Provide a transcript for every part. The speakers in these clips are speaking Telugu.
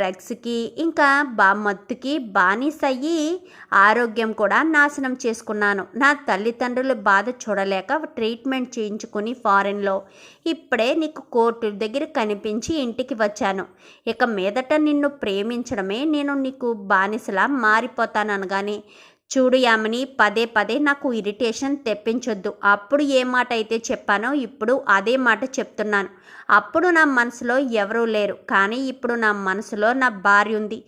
డ్రగ్స్కి ఇంకా బా మత్తుకి బానిసయ్యి ఆరోగ్యం కూడా నాశనం చేసుకున్నాను. నా తల్లిదండ్రుల బాధ చూడలేక ట్రీట్మెంట్ చేయించుకుని ఫారెన్లో ఇప్పుడే నీకు కోర్టు దగ్గర కనిపించి ఇంటికి వచ్చాను. ఇక మీదట నిన్ను ప్రేమించడమే నేను నీకు బానిసలా మారిపోతాను అనగానే చూడు యామిని పదే పదే నాకు ఇరిటేషన్ తెప్పించొద్దు. అప్పుడు ఏ మాట అయితే చెప్పానో ఇప్పుడు అదే మాట చెప్తున్నాను. అప్పుడు నా మనసులో ఎవరూ లేరు కానీ ఇప్పుడు నా మనసులో నా భార్య ఉంది.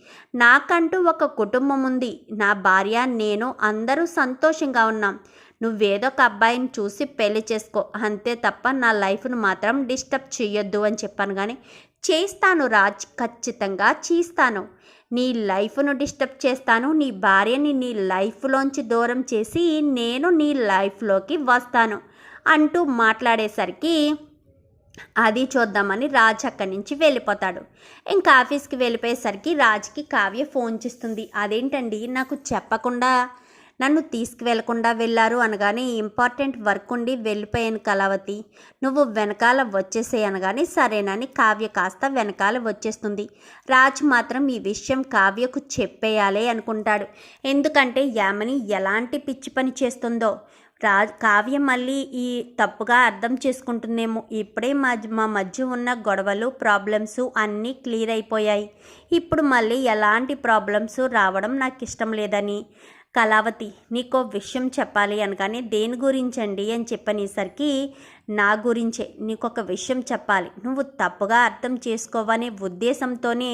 నాకంటూ ఒక కుటుంబం ఉంది. నా భార్య నేను అందరూ సంతోషంగా ఉన్నాం. నువ్వేదో ఒక అబ్బాయిని చూసి పెళ్ళి చేసుకో. అంతే తప్ప నా లైఫ్ను మాత్రం డిస్టర్బ్ చేయొద్దు అని చెప్పాను కానీ చేస్తాను రాజ్ ఖచ్చితంగా చేస్తాను. నీ లైఫ్ను డిస్టర్బ్ చేస్తాను నీ భార్యని నీ లైఫ్లోంచి దూరం చేసి నేను నీ లైఫ్లోకి వస్తాను అంటూ మాట్లాడేసరికి అది చూద్దామని రాజ్ అక్కడి నుంచి వెళ్ళిపోతాడు. ఇంకా ఆఫీస్కి వెళ్ళిపోయేసరికి రాజ్కి కావ్య ఫోన్ చేస్తుంది. అదేంటండి? నాకు చెప్పకుండా నన్ను తీసుకువెళ్ళకుండా వెళ్ళారు అనగానే ఇంపార్టెంట్ వర్క్ ఉండి వెళ్ళిపోయాను కళావతి. నువ్వు వెనకాల వచ్చేసే అనగానే సరేనని కావ్య కాస్త వెనకాల వచ్చేస్తుంది. రాజ్ మాత్రం ఈ విషయం కావ్యకు చెప్పేయాలి అనుకుంటాడు. ఎందుకంటే యామని ఎలాంటి పిచ్చి పని చేస్తుందో. రా కావ్య మళ్ళీ ఈ తప్పుగా అర్థం చేసుకుంటుందేమో. ఇప్పుడే మా మా మధ్య ఉన్న గొడవలు ప్రాబ్లమ్స్ అన్నీ క్లియర్ అయిపోయాయి. ఇప్పుడు మళ్ళీ ఎలాంటి ప్రాబ్లమ్స్ రావడం నాకు ఇష్టం లేదని. కళావతి నీకో విషయం చెప్పాలి అనగానే దేని గురించండి అని చెప్పనేసరికి నా గురించే నీకు ఒక విషయం చెప్పాలి. నువ్వు తప్పుగా అర్థం చేసుకోవనే ఉద్దేశంతోనే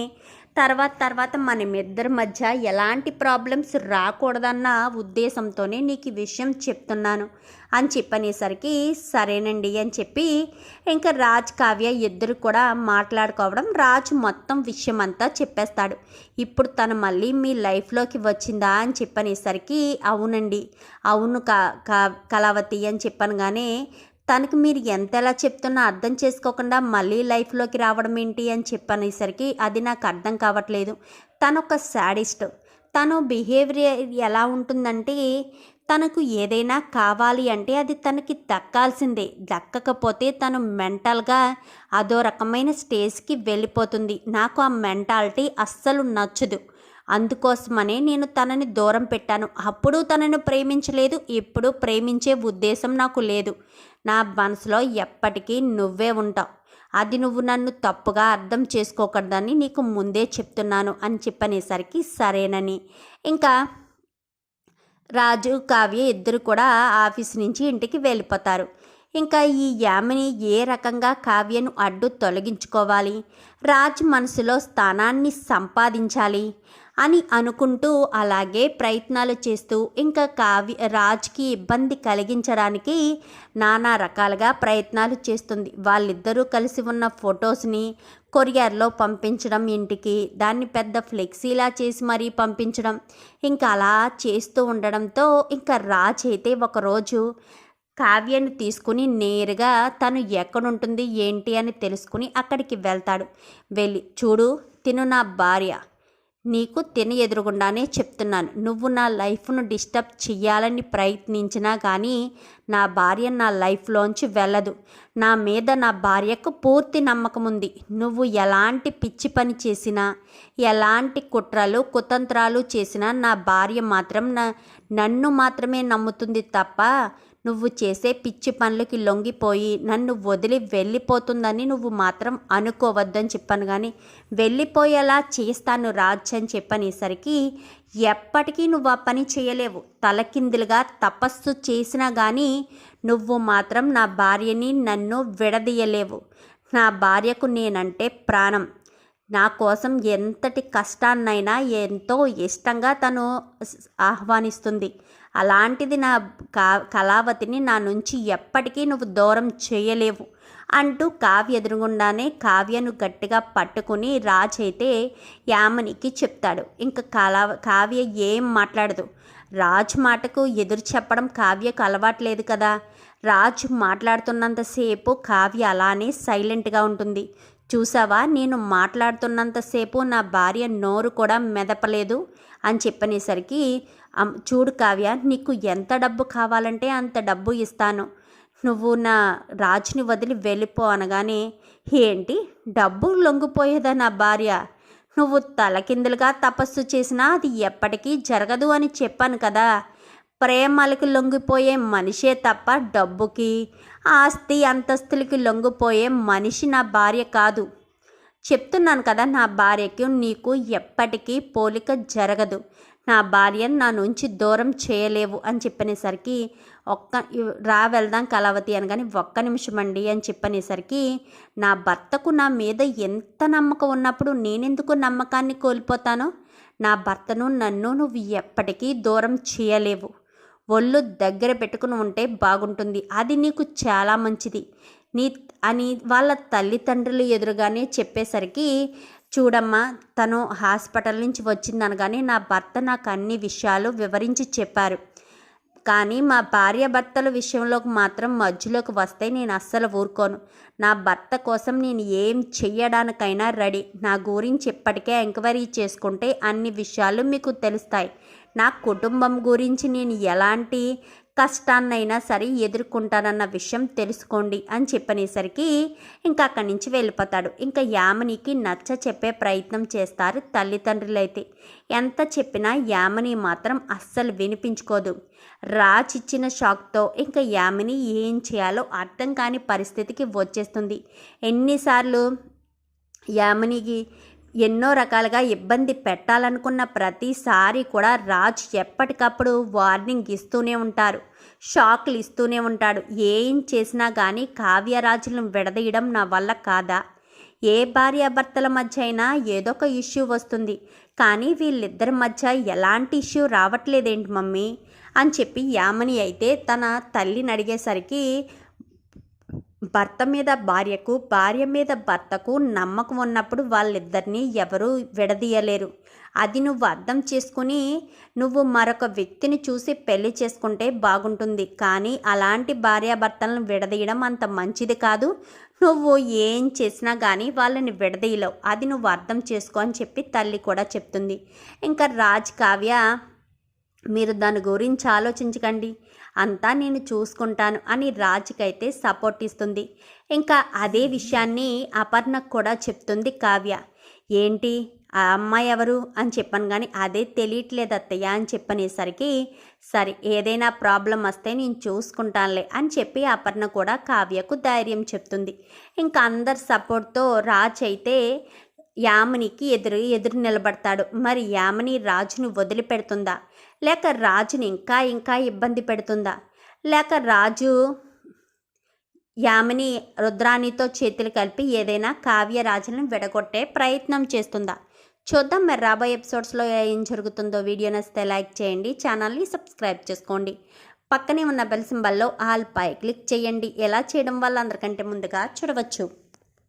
తర్వాత తర్వాత మనమిద్దరి మధ్య ఎలాంటి ప్రాబ్లమ్స్ రాకూడదన్న ఉద్దేశంతోనే నీకు ఈ విషయం చెప్తున్నాను. అని చెప్పనేసరికి సరేనండి అని చెప్పి ఇంకా రాజ్ కావ్య ఇద్దరు కూడా మాట్లాడుకోవడం రాజ్ మొత్తం విషయం అంతా చెప్పేస్తాడు. ఇప్పుడు తను మళ్ళీ మీ లైఫ్లోకి వచ్చిందా? అని చెప్పనేసరికి అవునండి. అవును కా కా- కళావతి అని చెప్పనగానే తనకి మీరు ఎంత ఎలా చెప్తున్నా అర్థం చేసుకోకుండా మళ్ళీ లైఫ్లోకి రావడం ఏంటి అని చెప్పనేసరికి అది నాకు అర్థం కావట్లేదు. తను ఒక శాడిస్ట్ తను బిహేవియర్ ఎలా ఉంటుందంటే తనకు ఏదైనా కావాలి అంటే అది తనకి దక్కాల్సిందే. దక్కకపోతే తను మెంటల్గా అదో రకమైన స్టేజ్కి వెళ్ళిపోతుంది. నాకు ఆ మెంటాలిటీ అస్సలు నచ్చదు. అందుకోసమనే నేను తనని దూరం పెట్టాను. అప్పుడు తనను ప్రేమించలేదు. ఇప్పుడు ప్రేమించే ఉద్దేశం నాకు లేదు. నా మనసులో ఎప్పటికీ నువ్వే ఉంటావు. అది నువ్వు నన్ను తప్పుగా అర్థం చేసుకోకూడదని నీకు ముందే చెప్తున్నాను అని చెప్పనేసరికి సరేనని. ఇంకా రాజు కావ్య ఇద్దరు కూడా ఆఫీస్ నుంచి ఇంటికి వెళ్ళిపోతారు. ఇంకా ఈ యామిని ఏ రకంగా కావ్యను అడ్డు తొలగించుకోవాలి? రాజ్ మనసులో స్థానాన్ని సంపాదించాలి. అని అనుకుంటూ అలాగే ప్రయత్నాలు చేస్తూ ఇంకా కావ్య రాజ్కి ఇబ్బంది కలిగించడానికి నానా రకాలుగా ప్రయత్నాలు చేస్తుంది. వాళ్ళిద్దరూ కలిసి ఉన్న ఫొటోస్ని కొరియర్లో పంపించడం ఇంటికి దాన్ని పెద్ద ఫ్లెక్సీలా చేసి మరీ పంపించడం ఇంకా అలా చేస్తూ ఉండడంతో ఇంకా రాజ్ అయితే ఒకరోజు కావ్యను తీసుకుని నేరుగా తను ఎక్కడుంటుంది ఏంటి అని తెలుసుకుని అక్కడికి వెళ్తాడు. వెళ్ళి చూడు తిను నా భార్య. నీకు తిని ఎదురుగుండానే చెప్తున్నాను. నువ్వు నా లైఫ్ను డిస్టర్బ్ చెయ్యాలని ప్రయత్నించినా కానీ నా భార్య నా లైఫ్లోంచి వెళ్ళదు. నా మీద నా భార్యకు పూర్తి నమ్మకం ఉంది. నువ్వు ఎలాంటి పిచ్చి పని చేసినా ఎలాంటి కుట్రలు కుతంత్రాలు చేసినా నా భార్య మాత్రం నా నన్ను మాత్రమే నమ్ముతుంది తప్ప నువ్వు చేసే పిచ్చి పనులకి లొంగిపోయి నన్ను వదిలి వెళ్ళిపోతుందని నువ్వు మాత్రం అనుకోవద్దని చెప్పాను కానీ వెళ్ళిపోయేలా చేస్తాను రాజ్ అని చెప్పనేసరికి ఎప్పటికీ నువ్వు ఆ పని చేయలేవు. తలకిందులుగా తపస్సు చేసినా కానీ నువ్వు మాత్రం నా భార్యని నన్ను విడదీయలేవు. నా భార్యకు నేనంటే ప్రాణం. నా కోసం ఎంతటి కష్టాన్నైనా ఎంతో ఇష్టంగా తను ఆహ్వానిస్తుంది. అలాంటిది నా కా కళావతిని నా నుంచి ఎప్పటికీ నువ్వు దూరం చేయలేవు అంటూ కావ్య ఎదురుగుండానే కావ్యను గట్టిగా పట్టుకుని రాజ్ అయితే యామనికి చెప్తాడు. ఇంకా కళా కావ్య ఏం మాట్లాడదు. రాజ్ మాటకు ఎదురు చెప్పడం కావ్యకు అలవాట్లేదు కదా. రాజ్ మాట్లాడుతున్నంతసేపు కావ్య అలానే సైలెంట్గా ఉంటుంది. చూసావా? నేను మాట్లాడుతున్నంతసేపు నా భార్య నోరు కూడా మెదపలేదు అని చెప్పనేసరికి చూడు కావ్య నీకు ఎంత డబ్బు కావాలంటే అంత డబ్బు ఇస్తాను. నువ్వు నా రాజుని వదిలి వెళ్ళిపో అనగానే ఏంటి? డబ్బు లొంగిపోయేదా నా భార్య? నువ్వు తలకిందులుగా తపస్సు చేసినా అది ఎప్పటికీ జరగదు అని చెప్పాను కదా. ప్రేమలకు లొంగిపోయే మనిషే తప్ప డబ్బుకి ఆస్తి అంతస్తులకి లొంగిపోయే మనిషి నా భార్య కాదు. చెప్తున్నాను కదా నా భార్యకి నీకు ఎప్పటికీ పోలిక జరగదు. నా భార్యను నా నుంచి దూరం చేయలేవు అని చెప్పనేసరికి ఒక్క రా వెళ్దాం కలవతి అనగాని ఒక్క నిమిషం అండి అని చెప్పనేసరికి నా భర్తకు నా మీద ఎంత నమ్మకం ఉన్నప్పుడు నేనెందుకు నమ్మకాన్ని కోల్పోతాను? నా భర్తను నన్ను నువ్వు ఎప్పటికీ దూరం చేయలేవు. ఒళ్ళు దగ్గర పెట్టుకుని ఉంటే బాగుంటుంది. అది నీకు చాలా మంచిది. నీ అని వాళ్ళ తల్లిదండ్రులు ఎదురుగానే చెప్పేసరికి చూడమ్మా తను హాస్పిటల్ నుంచి వచ్చిందనగానే నా భర్త నాకు అన్ని విషయాలు వివరించి చెప్పారు. కానీ మా భార్య భర్తల విషయంలోకి మాత్రం మధ్యలోకి వస్తే నేను అస్సలు ఊరుకోను. నా భర్త కోసం నేను ఏం చెయ్యడానికైనా రెడీ. నా గురించి ఇప్పటికే ఎంక్వైరీ చేసుకుంటే అన్ని విషయాలు మీకు తెలుస్తాయి. నా కుటుంబం గురించి నేను ఎలాంటి కష్టాన్నైనా సరే ఎదుర్కొంటానన్న విషయం తెలుసుకోండి అని చెప్పనేసరికి ఇంకా అక్కడి నుంచి వెళ్ళిపోతాడు. ఇంకా యామనికి నచ్చ చెప్పే ప్రయత్నం చేస్తారు తల్లిదండ్రులైతే. ఎంత చెప్పినా యామని మాత్రం అస్సలు వినిపించుకోదు. రాజ్ ఇచ్చిన షాక్తో ఇంకా యామిని ఏం చేయాలో అర్థం కాని పరిస్థితికి వచ్చేస్తుంది. ఎన్నిసార్లు యామినికి ఎన్నో రకాలుగా ఇబ్బంది పెట్టాలనుకున్న ప్రతిసారి కూడా రాజ్ ఎప్పటికప్పుడు వార్నింగ్ ఇస్తూనే ఉంటారు. షాక్లు ఇస్తూనే ఉంటాడు. ఏం చేసినా కానీ కావ్యరాజులను విడదీయడం నా వల్ల కాదా? ఏ భార్యాభర్తల మధ్య అయినా ఏదో ఒక ఇష్యూ వస్తుంది. కానీ వీళ్ళిద్దరి మధ్య ఎలాంటి ఇష్యూ రావట్లేదేంటి మమ్మీ? అని చెప్పి యామని అయితే తన తల్లిని అడిగేసరికి భర్త మీద భార్యకు భార్య మీద భర్తకు నమ్మకం ఉన్నప్పుడు వాళ్ళిద్దరినీ ఎవరూ విడదీయలేరు. అది నువ్వు అర్థం చేసుకుని నువ్వు మరొక వ్యక్తిని చూసి పెళ్ళి చేసుకుంటే బాగుంటుంది. కానీ అలాంటి భార్యాభర్తలను విడదీయడం అంత మంచిది కాదు. నువ్వు ఏం చేసినా కానీ వాళ్ళని విడదీయలేవు. అది నువ్వు అర్థం చేసుకో అని చెప్పి తల్లి కూడా చెప్తుంది. ఇంకా రాజ్ కావ్య మీరు దాని గురించి ఆలోచించకండి. అంతా నేను చూసుకుంటాను అని రాజుకైతే సపోర్ట్ ఇస్తుంది. ఇంకా అదే విషయాన్ని అపర్ణకు కూడా చెప్తుంది కావ్య. ఏంటి? ఆ అమ్మాయి ఎవరు? అని చెప్పాను కానీ అదే తెలియట్లేదు అత్తయ్య అని చెప్పనేసరికి సరే ఏదైనా ప్రాబ్లం వస్తే నేను చూసుకుంటానులే అని చెప్పి అపర్ణ కూడా కావ్యకు ధైర్యం చెప్తుంది. ఇంకా అందరి సపోర్ట్తో రాజ్ అయితే యామినికి ఎదురు ఎదురు నిలబడతాడు. మరి యామిని రాజును వదిలిపెడుతుందా? లేక రాజుని ఇంకా ఇంకా ఇబ్బంది పెడుతుందా? లేక రాజు యామిని రుద్రాణితో చేతులు కలిపి ఏదైనా కావ్యరాజులను విడగొట్టే ప్రయత్నం చేస్తుందా? చూద్దాం మరి రాబోయే ఎపిసోడ్స్లో ఏం జరుగుతుందో. వీడియో నచ్చితే లైక్ చేయండి ఛానల్ని సబ్స్క్రైబ్ చేసుకోండి. పక్కనే ఉన్న బెల్ సింబల్లో ఆల్ పై క్లిక్ చేయండి. ఎలా చేయడం వల్ల అందరికంటే ముందుగా చూడవచ్చు.